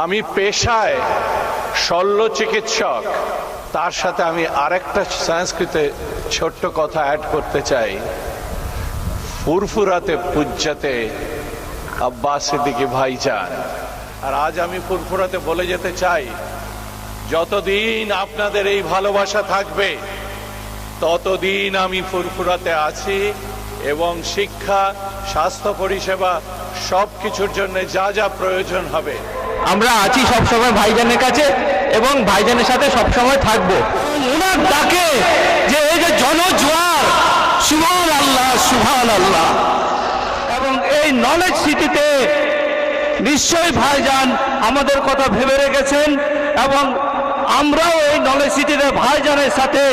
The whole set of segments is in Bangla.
আমি পেশায় শল্য চিকিৎসক। তার সাথে আমি আরেকটা সংস্কৃতে ছোট্ট কথা অ্যাড করতে চাই। ফুরফুরাতে পূজ্যাতে আব্বাস সিদ্দিকি ভাইজান। আর আজ আমি ফুরফুরাতে বলে যেতে চাই, যতদিন আপনাদের এই ভালোবাসা থাকবে, ততদিন আমি ফুরফুরাতে আছি এবং শিক্ষা, স্বাস্থ্য পরিষেবা সব কিছুর জন্য যা যা প্রয়োজন হবে আমরা আছি সবসময় ভাইজানের কাছে এবং ভাইজানের সাথে সবসময় থাকব। ডাকে যে এই যে জনজোয়ার সুভান আল্লাহ সুভান আল্লাহ এবং এই নলেজ সিটিতে নিশ্চয়ই ভাইজান আমাদের কথা ভেবে রেখেছেন এবং আমরাও এই নলেজ সিটিতে ভাইজানের সাথে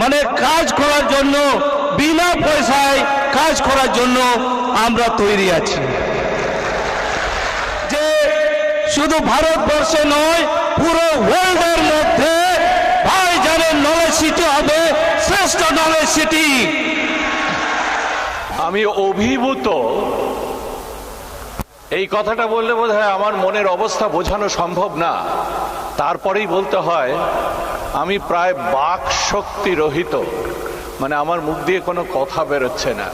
মানে কাজ করার জন্য, বিনা পয়সায় কাজ করার জন্য আমরা তৈরি আছি। শুধু ভারতবর্ষে নয়, পুরো ওয়ার্ল্ডের মধ্যে ভাইজানের নলেজ সিটি হবে শ্রেষ্ঠ নলেজ সিটি। আমি অভিভূত। এই কথাটা বললে বোধ আমার মনের অবস্থা বোঝানো সম্ভব না। তারপরেই বলতে হয়, আমি প্রায় বাক শক্তি রহিত। মানে আমার মুখ দিয়ে কোনো কথা বেরোচ্ছে না।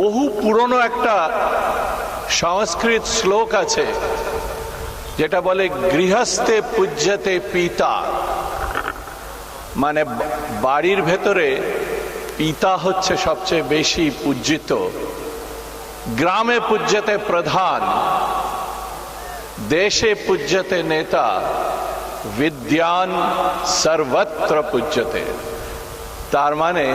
বহু পুরনো একটা সংস্কৃত শ্লোক আছে, যেটা বলে, গৃহস্থে পূজ্যতে পিতা। মানে বাড়ির ভেতরে পিতা হচ্ছে সবচেয়ে বেশি পূজিত। গ্রামে পূজ্যতে প্রধান, দেশে পূজ্যতে নেতা, বিদ্যান সর্বত্র পূজ্যতে। তার মানে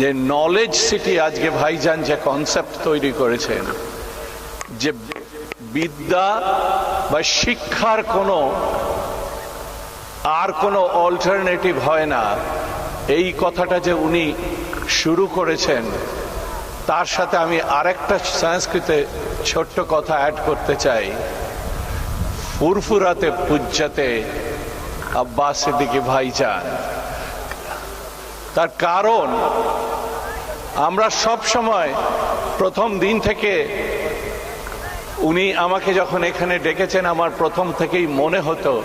যে নলেজ সিটি আজকে ভাইজান যে কনসেপ্ট তৈরি করেছেন যে বিদ্যা বা শিক্ষার কোনো আর কোনো অল্টারনেটিভ হয় না। এই কথাটা যে উনি শুরু করেছেন, তার সাথে আমি আরেকটা সংস্কৃতে ছোট্ট কথা অ্যাড করতে চাই। ফুরফুরাতে পূজ্যাতে আব্বাস সিদ্দিকি ভাইজান তার কারণ, আমরা সব সময় প্রথম দিন থেকে উনি আমাকে যখন এখানে ডেকেছেন, আমার প্রথম থেকেই মনে হতো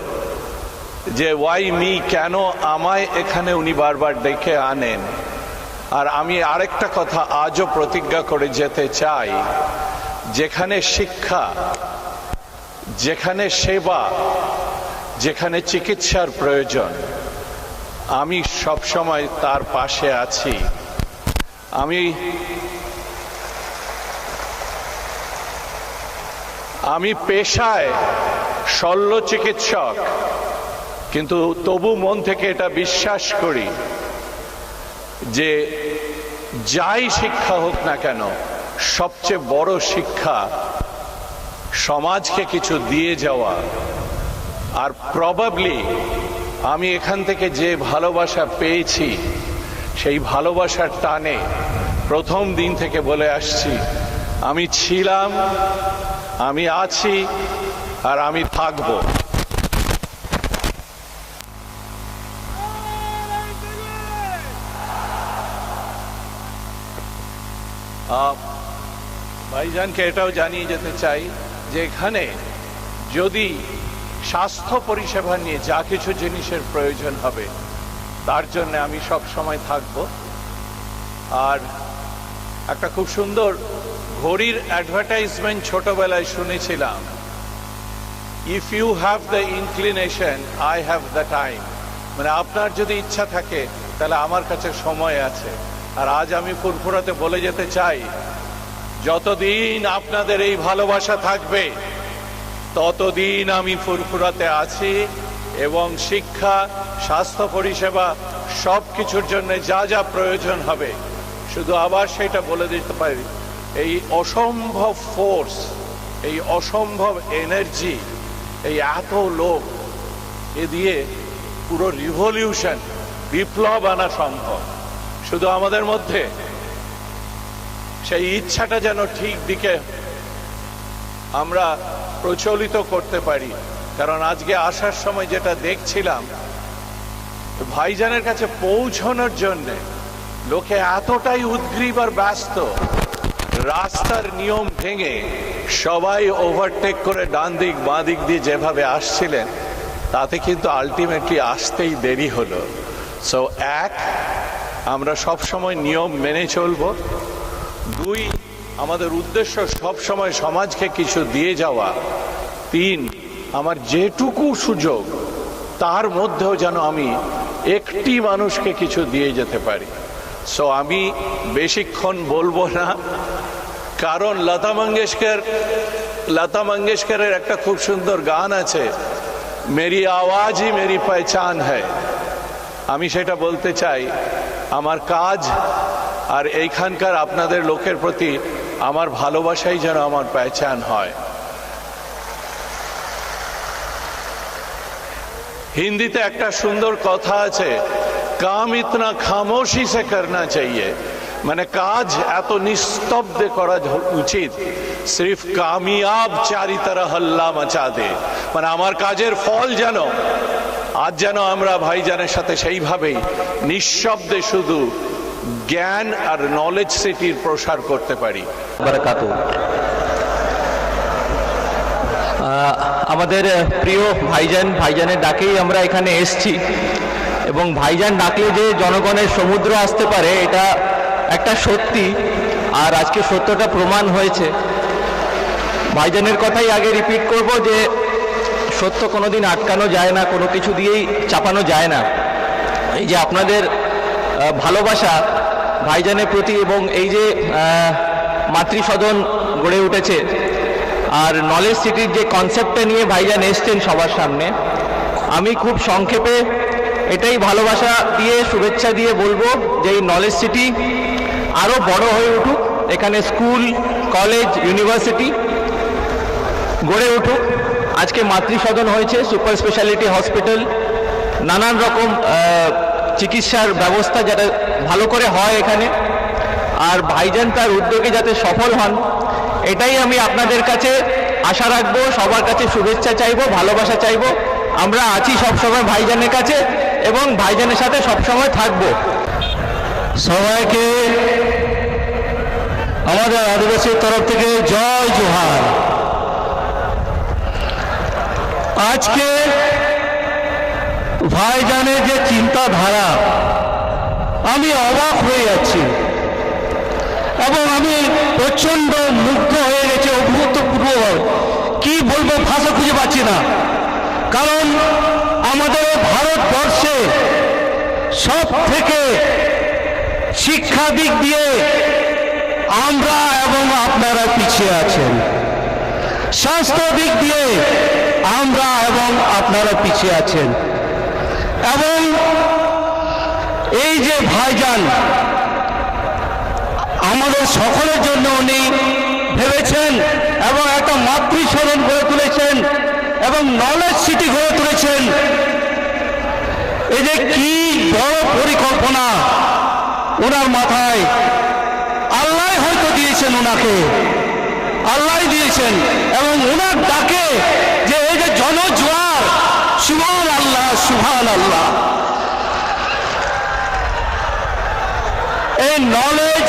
যে, ওয়াই মি, কেন আমায় এখানে উনি বারবার ডেকে আনেন? আর আমি আরেকটা কথা আজও প্রতিজ্ঞা করে যেতে চাই। যেখানে শিক্ষা, যেখানে সেবা, যেখানে চিকিৎসার প্রয়োজন, আমি সব সময় তার পাশে আছি। আমি আমি পেশায় শল্য চিকিৎসক, কিন্তু তবু মন থেকে এটা বিশ্বাস করি যে যাই শিক্ষা হোক না কেন, সবচেয়ে বড় শিক্ষা সমাজকে কিছু দিয়ে যাওয়া। আর প্রবাবলি আমি এখান থেকে যে ভালোবাসা পেয়েছি, সেই ভালোবাসার টানে প্রথম দিন থেকে বলে আসছি, আমি ছিলাম আমি আছি আর আমি থাকব। ভাইজানকে এটাও জানিয়ে যেতে চাই যে এখানে যদি স্বাস্থ্য পরিষেবা নিয়ে যা কিছু জিনিসের প্রয়োজন হবে, তার জন্য আমি সব সময় থাকব। আর একটা খুব সুন্দর ঘড়ির অ্যাডভার্টাইজমেন্ট ছোটবেলায় শুনেছিলাম if you have the inclination I have the time মানে আপনার যদি ইচ্ছা থাকে, তাহলে আমার কাছে সময় আছে। আর আজ আমি ফুরফুরাতে বলে যেতে চাই, যতদিন আপনাদের এই ভালোবাসা থাকবে, ততদিন আমি ফুরফুরাতে আছি এবং শিক্ষা, স্বাস্থ্য পরিষেবা সব কিছুর জন্য যা যা প্রয়োজন হবে, শুধু আবার সেটা বলে দিতে পারি। এই অসম্ভব ফোর্স এই অসম্ভব এনার্জি এই এত লোক এ দিয়ে পুরো রিভলিউশন বিপ্লব আনা সম্ভব। শুধু আমাদের মধ্যে, সেই ইচ্ছাটা যেন ঠিক দিকে আমরা প্রচলিত করতে পারি। কারণ আজকে আসার সময় যেটা দেখছিলাম, ভাইজানের কাছে পৌঁছানোর জন্যে লোকে এতটাই উদ্গ্রীব আর ব্যস্ত। রাস্তার নিয়ম ভেঙে সবাই ওভারটেক করে ডান দিক, বাঁ দিক দিয়ে যেভাবে আসছিলেন, তাতে কিন্তু আলটিমেটলি আসতেই দেরি হলো। সো এক, আমরা সব সময় নিয়ম মেনে চলবো। দুই, আমাদের উদ্দেশ্য সব সময় সমাজকে কিছু দিয়ে যাওয়া। তিন, আমার যেটুকু সুযোগ, তার মধ্যেও যেন আমি একটি মানুষকে কিছু দিয়ে যেতে পারি। সো আমি বেশিক্ষণ বলব না কারণ লতা মঙ্গেশকর, লতা মঙ্গেশকরের একটা খুব সুন্দর গান আছে, মেরি আওয়াজই মেরি পহচান হ্যায়। আমি সেটা বলতে চাই, আমার কাজ আর এইখানকার আপনাদের লোকের প্রতি আমার ভালোবাসাই যেন আমার পেহচান হয়। হিন্দিতে একটা সুন্দর কথা আছে, কাম ইতনা খামোশি সে করনা চাইয়ে। মানে কাজ এত নিস্তব্ধে করা উচিত। সির্ফ কামিয়াব চারি তারা হল্লা মাচা দে। মানে আমার কাজের ফল যেন, আজ যেন আমরা ভাইজানের সাথে সেইভাবেই নিঃশব্দে শুধু জ্ঞান আর নলেজ সিটির প্রসার করতে পারি। আমাদের প্রিয় ভাইজান, ভাইজানের ডাকেই আমরা এখানে এসছি। এবং ভাইজান ডাকলে যে জনগণের সমুদ্র আসতে পারে, এটা একটা সত্যি, আর আজকে সত্যটা প্রমাণ হয়েছে। ভাইজানের কথাই আগে রিপিট করব যে, সত্য কোনোদিন আটকানো যায় না, কোনো কিছু দিয়েই চাপানো যায় না। এই যে আপনাদের ভালোবাসা ভাইজানের প্রতি এবং এই যে মাতৃসদন গড়ে উঠেছে, আর নলেজ সিটির যে কনসেপ্টটা নিয়ে ভাইজান এসছেন সবার সামনে, আমি খুব সংক্ষেপে এটাই ভালোবাসা দিয়ে, শুভেচ্ছা দিয়ে বলব যে এই নলেজ সিটি আরও বড় হয়ে উঠুক। এখানে স্কুল, কলেজ, ইউনিভার্সিটি গড়ে উঠুক। আজকে মাতৃসদন হয়েছে, সুপার স্পেশালিটি হসপিটাল। নানান রকম চিকিৎসার ব্যবস্থা যাতে ভালো করে হয় এখানে। আর ভাইজান তার উদ্যোগে যাতে সফল হন, এটাই আমি আপনাদের কাছে আশা রাখব, সবার কাছে শুভেচ্ছা চাইব, ভালোবাসা চাইব। আমরা আছি সবসময় ভাইজানের কাছে এবং ভাইজানের সাথে সবসময় থাকব। সবাইকে আমাদের আদিবাসীর তরফ থেকে জয় জোহার। আজকে ভাইজানের যে চিন্তাধারা, আমি অবাক হয়ে যাচ্ছি। এবং আমি প্রচণ্ড মুগ্ধ হয়ে গেছি অভূতপূর্ব কি বলব ভাষা খুঁজে পাচ্ছি না। কারণ আমাদের ভারতবর্ষে শিক্ষা দিক দিয়ে আমরা এবং আপনারা পিছিয়ে আছেন। স্বাস্থ্য দিক দিয়ে আমরা এবং আপনারা পিছিয়ে আছেন। এবং এই যে ভাইজান, আমাদের সকলের জন্য উনি ভেবেছেন এবং একটা মাতৃস্মরণ গড়ে তুলেছেন এবং নলেজ সিটি গড়ে তুলেছেন। এই যে কি বড় পরিকল্পনা ওনার মাথায় আল্লাহ হয়তো দিয়েছেন ওনাকে। আল্লাহ দিয়েছেন এবং ওনার ডাকে যে এই যে জনজোয়ার সুভান আল্লাহ সুভান আল্লাহ। এই নলেজ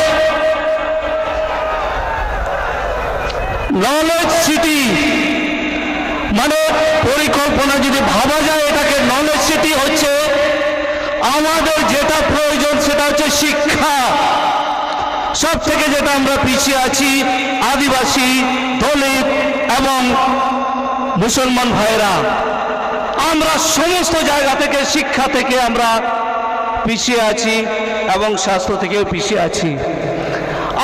নলেজ সিটি মানে পরিকল্পনা যদি ভাবা যায়, এটাকে নলেজ আমাদের যেটা প্রয়োজন সেটা হচ্ছে শিক্ষা। সব থেকে যেটা আমরা পিছিয়ে আছি, আদিবাসী, দলিত এবং মুসলমান ভাইরা আমরা সমস্ত জায়গা থেকে, শিক্ষা থেকে আমরা পিছিয়ে আছি এবং স্বাস্থ্য থেকেও পিছিয়ে আছি।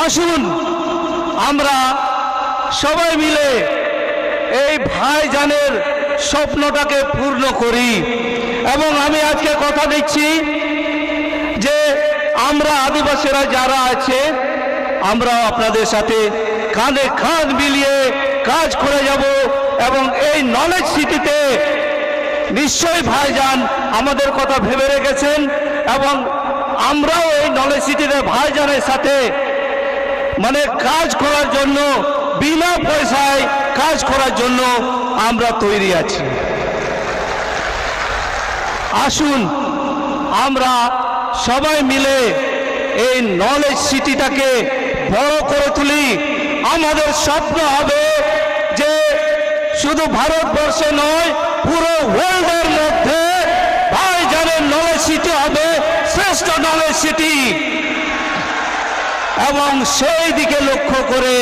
আসুন, আমরা সবাই মিলে এই ভাইজানের স্বপ্নটাকে পূর্ণ করি। এবং আমি আজকে কথা দিচ্ছি যে আমরা আদিবাসীরা যারা আছে আমরা আপনাদের সাথে কাঁধে কাঁধ মিলিয়ে কাজ করে যাব এবং এই নলেজ সিটিতে নিশ্চয়ই ভাইজান আমাদের কথা ভেবে রেখেছেন এবং আমরাও এই নলেজ সিটিতে ভাইজানের সাথে মানে কাজ করার জন্য, বিনা পয়সায় কাজ করার জন্য আমরা তৈরি আছি। আসুন, আমরা সবাই মিলে এই নলেজ সিটিটাকে বড় করে তুলি। আমাদের স্বপ্ন হবে যে শুধু ভারতবর্ষে নয়, পুরো ওয়ার্ল্ডের মধ্যে ভাই ভাইজানের নলেজ সিটি হবে, শ্রেষ্ঠ নলেজ সিটি এবং সেই দিকে লক্ষ্য করে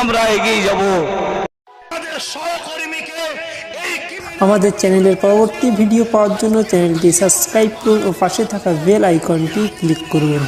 আমরা এগিয়ে যাব। আমাদের চ্যানেলের পরবর্তী ভিডিও পাওয়ার জন্য চ্যানেলটি সাবস্ক্রাইব করুন ও পাশে থাকা বেল আইকনটি ক্লিক করুন।